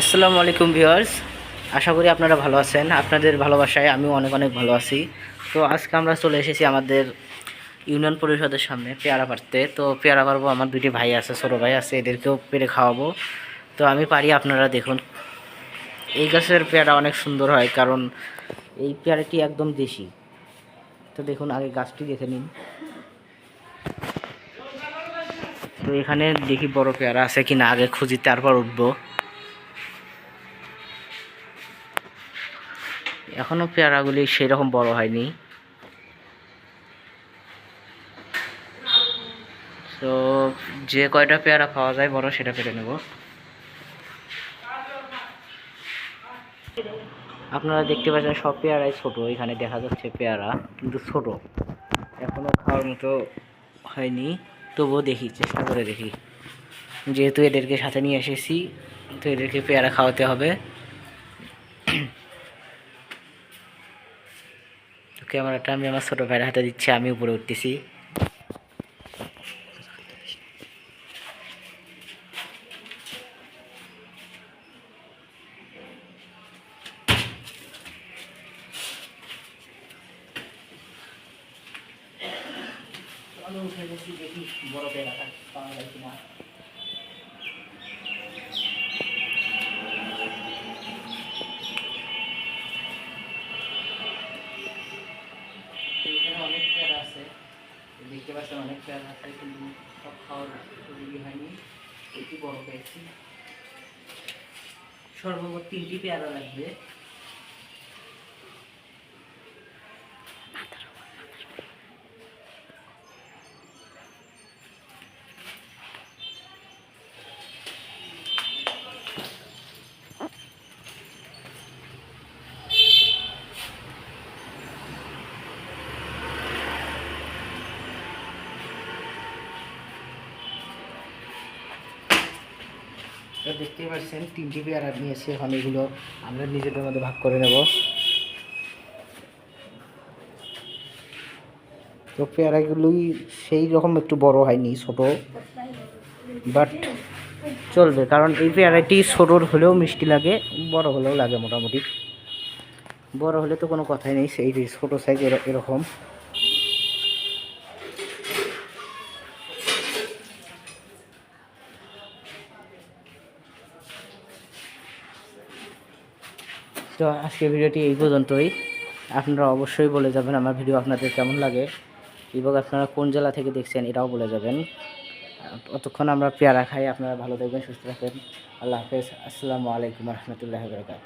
আসসালামু আলাইকুম ভিউয়ার্স। আশা করি আপনারা ভালো আছেন। আপনাদের ভালোবাসায় আমিও অনেক অনেক ভালো আছি। তো আজকে আমরা চলে এসেছি আমাদের ইউনিয়ন পরিষদের সামনে, পেয়ারা পারতে তো পেয়ারা পারব আমার দুটি ভাই আছে, ছোটো ভাই আছে, এদেরকেও পেরে খাওয়াবো। তো আমি পারি, আপনারা দেখুন। এই গাছের পেয়ারা অনেক সুন্দর হয়, কারণ এই পেয়ারাটি একদম দেশি। তো দেখুন, আগে গাছটি দেখে নিন। তো এখানে দেখি বড় পেয়ারা আছে কিনা, আগে খুঁজি, তারপর উঠবো। এখনও পেয়ারাগুলি সেই রকম বড় হয়নি। তো যে কয়টা পেয়ারা খাওয়া যায় বড় সেটা পেরে নেব। আপনারা দেখতে পাচ্ছেন সব পেয়ারাই ছোট, এখানে দেখা যাচ্ছে পেয়ারা কিন্তু ছোট। এখনও খাওয়ার মতো হয়নি, তবুও দেখি, চেষ্টা করে দেখি। যেহেতু এদেরকে সাথে নিয়ে এসেছি, তো এদেরকে পেয়ারা খাওয়াতে হবে। ক্যামেরাটা আমি আমার ছোটো ভাইয়ের হাতে দিচ্ছি আমি উপরে উঠতেছি। পাওয়া যায় কিনা। পাচ্ছেন অনেক পেয়ারা আছে, কিন্তু সব খাওয়ার উপযোগী হয়নি। একটু বড় পেয়েছি। সর্বমোট তিনটি পেয়ারা লাগবে। তো দেখতেই পাচ্ছেন তিনটি পেয়ারা নিয়েছি এখন, এগুলো আমরা নিজেদের মধ্যে ভাগ করে নেব। তো পেয়ারাগুলোই সেই রকম একটু বড় হয়নি, ছোট। বাট চলবে, কারণ এই পেয়ারাটি ছোটোর হলেও মিষ্টি লাগে, বড় হলেও লাগে মোটামুটি। বড় হলে তো কোনো কথাই নেই, সেই ছোটো সাইজ এরকম। তো আজকের ভিডিওটি এই পর্যন্তই। আপনারা অবশ্যই বলে যাবেন আমার ভিডিও আপনাদের কেমন লাগে এবং আপনারা কোন জেলা থেকে দেখছেন এটাও বলে যাবেন। অতক্ষণ আমরা পেয়ারা খাই, আপনারা ভালো থাকবেন, সুস্থ থাকবেন। আল্লাহ হাফেজ। আসসালামু আলাইকুম রহমতুল্লাহ বরকাত